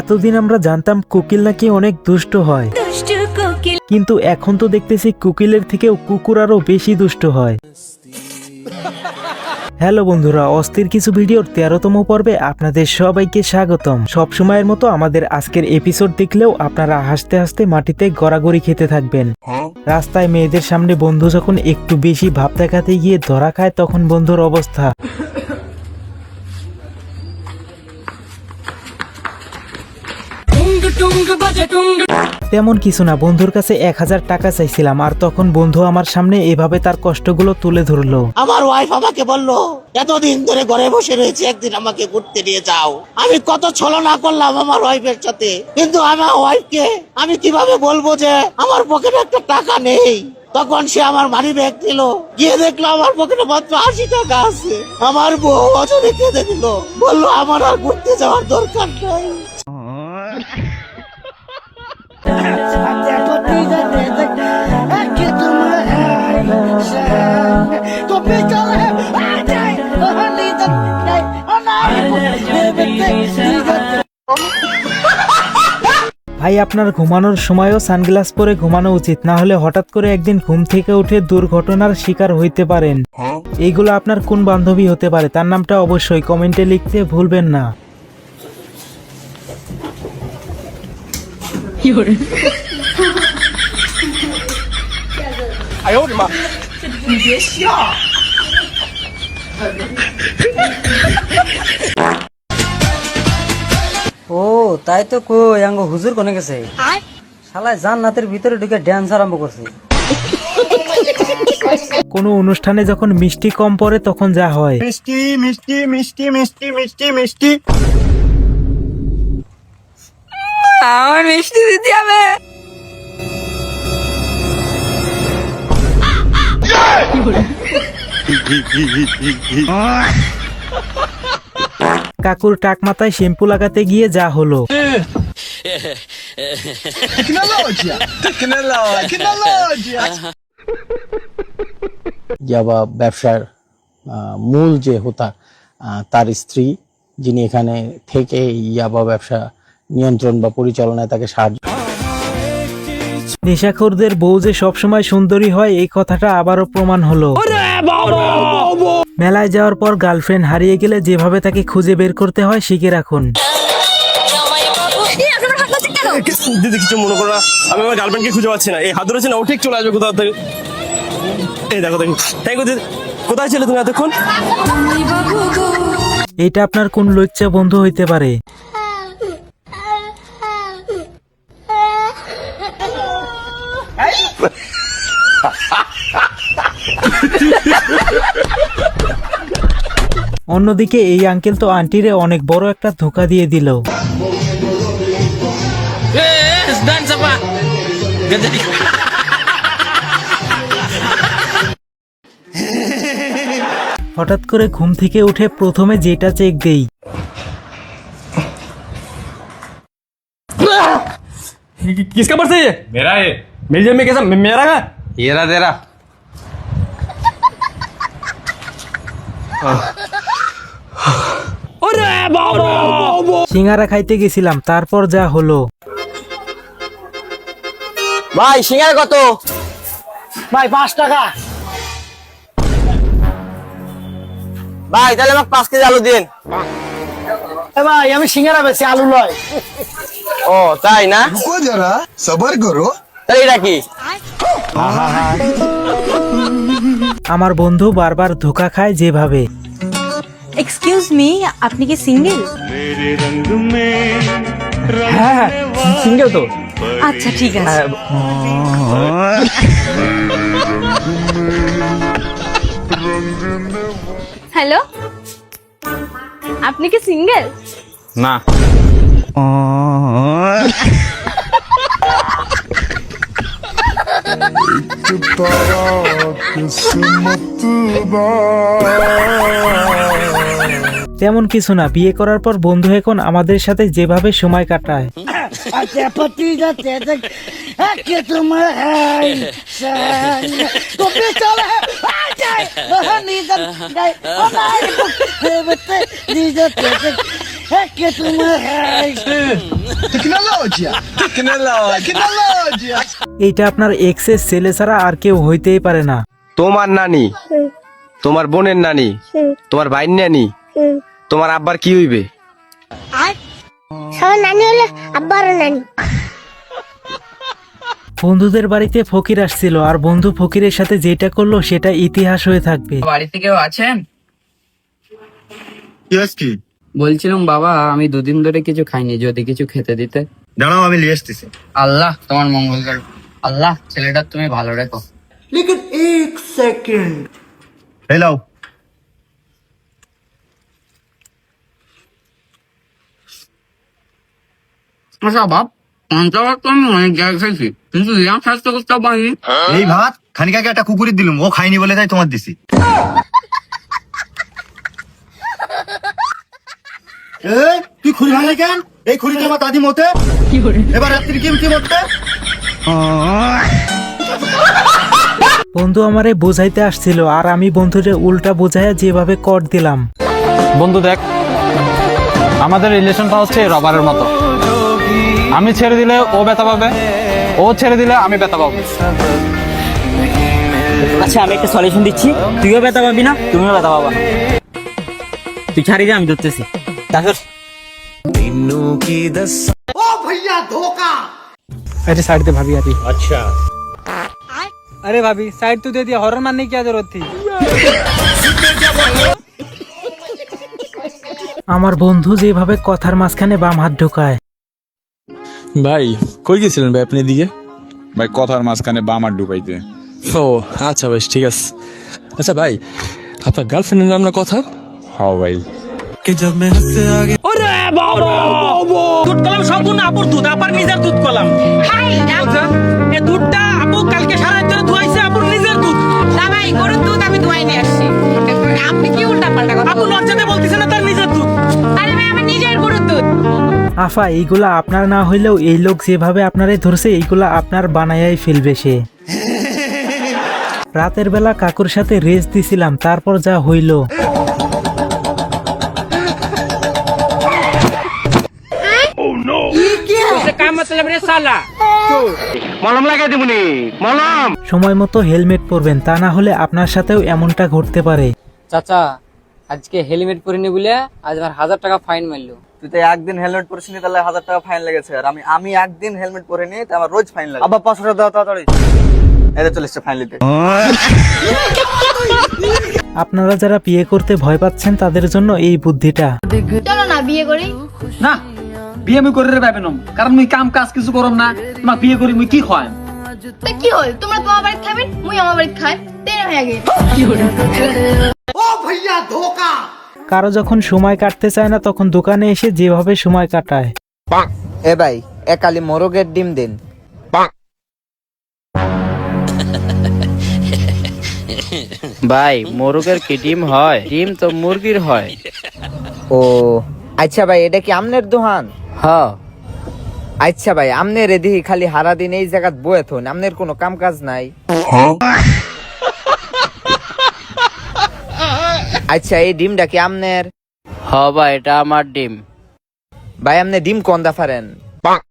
এতদিন আমরা জানতাম কোকিল নাকি অনেক দুষ্ট হয়। কিন্তু এখন তো দেখতেছি কোকিলের থেকেও কুকুর আরও বেশি দুষ্ট হয়। হ্যালো বন্ধুরা অস্থির কিছু ভিডিওর তেরোতম পর্বে আপনাদের সবাইকে স্বাগতম। সব সময়ের মতো আমাদের আজকের এপিসোড দেখলেও আপনারা হাসতে হাসতে মাটিতে গড়াগড়ি খেতে থাকবেন। রাস্তায় মেয়েদের সামনে বন্ধু যখন একটু বেশি ভাব দেখাতে গিয়ে ধরা খায় তখন বন্ধুর অবস্থা। তেমন কিছু না বন্ধুর কাছে এক হাজার টাকা চাইছিলাম আর তখন বন্ধু আমার সামনে এভাবে তার কষ্টগুলো তুলে ধরলো। আমার ওয়াইফ আমাকে বলল এতদিন ধরে ঘরে বসে রয়েছে একদিন আমাকে ঘুরতে নিয়ে যাও। আমি কত ছলনা করলাম আমার ওয়াইফের সাথে কিন্তু আমার ওয়াইফকে আমি কীভাবে বলব যে আমার পকেটে একটা টাকা নেই? তখন সে আমার মানি ব্যাগ দিল গিয়ে দেখল আমার পকেটে মাত্র আশি টাকা আছে। আমার বউ অজরে কেঁদে দিল বলল আমার আর ঘুরতে যাওয়ার দরকার নাই। ভাই আপনার ঘুমানোর সময়ও সানগ্লাস পরে ঘুমানো উচিত। না হলে হঠাৎ করে একদিন ঘুম থেকে উঠে দুর্ঘটনার শিকার হইতে পারেন। এইগুলো আপনার কোন বান্ধবী হতে পারে? তার নামটা অবশ্যই কমেন্টে লিখতে ভুলবেন না। তাই তো কই আঙ্গ হুজুর কোনে গেছে? শালায় জান্নাতের ভিতরে ঢুকে ড্যান্স আরম্ভ করছে। কোনো অনুষ্ঠানে যখন মিষ্টি কম পড়ে তখন যা হয়। মিষ্টি মিষ্টি মিষ্টি মিষ্টি মিষ্টি মিষ্টি। আমার মিষ্টি দিতে হবে। কাকুর টাক মাথায় শ্যাম্পু লাগাতে গিয়ে যা হলো। ইয়াবা ব্যবসার মূল যে হোতা আহ, তার স্ত্রী যিনি এখানে থেকে ইয়াবা ব্যবসা নিয়ন্ত্রণ বা পরিচালনায় তাকে সাহায্য নেশাখোরদের বউ যে সবসময় সুন্দরী হয় এই কথাটা আবারও প্রমাণ হলো। মেলায় যাওয়ার পর গার্লফ্রেন্ড হারিয়ে গেলে যেভাবে তাকে খুঁজে বের করতে হয় শিখে রাখুন। দিদি কিছু মনে করো আমি আমার গার্লফ্রেন্ডকে খুঁজে পাচ্ছি না। এই হাত ধরেছে না? ও ঠিক চলে আসবে কোথাও থেকে? এই দেখো দেখো। থ্যাংক ইউ দিদি। কোথায় ছিলে তুমি এতক্ষণ? এইটা আপনার কোন লজ্জা বন্ধু হইতে পারে? অন্যদিকে এই আঙ্কেল তো আন্টিরে অনেক বড় একটা ধোকা দিয়ে দিল হঠাৎ করে ঘুম থেকে উঠে প্রথমে যেটা চেক দেই किसका पर्स है ये मेरा है मेरी जेब में कैसा मे- मेरा है ये रहा तेरा সিঙ্গারা খাইতে গেছিলাম তারপর যা হলো। ভাই সিঙ্গার কত? ভাই পাঁচ টাকা। ভাই তাহলে আমাকে পাঁচ কেজি আলু দিন। ভাই আমি সিঙ্গারা বেশি আলু লয়। ও তাই না? যারা সবার করো। তাই এটা আমার বন্ধু বারবার ধোকা খায় যেভাবে। এক্সকিউজ মি আপনি কি সিঙ্গেল হ্যাঁ সিঙ্গেল তো আচ্ছা ঠিক আছে হ্যালো আপনি কি সিঙ্গেল না किस्मत তেমন কিছু না বিয়ে করার পর বন্ধু এখন আমাদের সাথে যেভাবে সময় কাটায় Tecnologia. Tecnologia. এইটা আপনার এক্সের ছেলে ছাড়া আর কেউ হইতেই পারে না। তোমার নানি তোমার বোনের নানি তোমার ভাইয়ের নানি তোমার আব্বার কি হইবে? সবার নানি হলে আব্বারও নানি। বন্ধুদের বাড়িতে ফকির আসছিল আর বন্ধু ফকিরের সাথে যেটা করল সেটা ইতিহাস হয়ে থাকবে। বাড়িতে কেউ আছেন? বলছিলাম বাবা আমি দুদিন ধরে কিছু খাইনি যদি কিছু খেতে দিতে। দাঁড়াও আমি নিয়ে আসতেছি। আল্লাহ তোমার মঙ্গল করো আল্লাহ ছেলেটা তুমি ভালো রেখো। হ্যালো আচ্ছা বাপ পঞ্চাশ তো আমি অনেক জায়গায় খাইছি। কিন্তু স্বাস্থ্য করতে পারিনি এই ভাত খানিকাকে একটা কুকুরের দিলুম ও খাইনি বলে তাই তোমার দিছি। এই, খুরি ভাঙলে কেন? এই খুরিতে আমার দাদি মতে। এবার রাত্রি কি কি মরতে? বন্ধু আমারে বোঝাইতে আসছিল আর আমি বন্ধুরে উল্টা বোঝাইয়া যেভাবে কর দিলাম। বন্ধু দেখ আমাদের রিলেশনটা হচ্ছে রবারের মতো। আমি ছেড়ে দিলে ও ব্যথা পাবে ও ছেড়ে দিলে আমি ব্যথা পাবো। আচ্ছা আমি একটা সলিউশন দিচ্ছি। তুইও ব্যথা পাবি না তুমিও ব্যথা পাবা তুই ছাড়ি দে আমি ধরতেছি। তারপর আরে সাইড দে ভাবি আরে अरे भाभी साइड तो दे दिया हॉरर मारने की क्या जरूरत थी আমার বন্ধু যেভাবে কথার মাঝখানে বাম হাত ঢোকায় ভাই কই গেছিলেন ভাই আপনি এদিকে ভাই কথার মাঝখানে বামার ডুবাইতে ও আচ্ছা বেশ ঠিক আছে আচ্ছা ভাই আপনার গার্লফ্রেন্ডের নাম না কথা হ ভাই দুধ কলাম সম্পূর্ণ আপুর দুধ আপার নিজের দুধ কলাম। এ দুধটা আপু কালকে সারা ধরে ধুয়াইছে আপুর নিজের দুধ। না ভাই গরুর দুধ আমি দোয়াই নিয়ে আসছি। আপনি কি উল্টা পাল্টা কথা আপু লজ্জাতে বলতেছে না তার নিজের দুধ? আরে ভাই আমার নিজের গরুর দুধ। আফা এইগুলা আপনার না হইলেও এই লোক যেভাবে আপনারে ধরছে এইগুলা আপনার বানাইয়াই ফেলবে সে। রাতের বেলা কাকুর সাথে রেস দিছিলাম তারপর যা হইল। মলম লাগাই দিবনি মলম। সময় মতো হেলমেট পরবেন তা না হলে আপনার সাথেও এমনটা ঘটতে পারে। চাচা আজকে হেলমেট পরিনি বলে আজ আমার হাজার টাকা ফাইন মারলো। তুই তো একদিন হেলমেট পরিস নি তাহলে হাজার টাকা ফাইন লেগেছে। আর আমি আমি একদিন হেলমেট পরে নি তো আমার রোজ ফাইন লাগে। আবার পাঁচশো টাকা দাও তাড়াতাড়ি। এটা চলে এসছে ফাইন আপনারা যারা বিয়ে করতে ভয় পাচ্ছেন তাদের জন্য এই বুদ্ধিটা। চলো না বিয়ে করি। না বিয়ে মুই করে পাবে না কারণ মুই কাম কাজ কিছু করম না তোমাক বিয়ে করি মুই কি খাওয়াম তা কি হল? তোমরা তোমার বাড়িতে খাবেন মুই আমার বাড়িতে খাই। তেরে হয়ে গেছে। কারও যখন সময় কাটতে চায় না তখন দোকানে এসে যেভাবে সময় কাটায়। এ ভাই একালি মোরগের ডিম দিন। ভাই মোরগের কি ডিম হয়? ডিম তো মুরগির হয়। ও আচ্ছা ভাই এটা কি আমনের দোহান? হ্যাঁ। আচ্ছা ভাই আমনে রেদি খালি হারা দিন এই জায়গাত বয়ে থন আমনের কোনো কাম কাজ নাই আচ্ছা এই ডিমটা কি আমনের? হ ভাই এটা আমার ডিম। ভাই আমনে ডিম কোন দা পারেন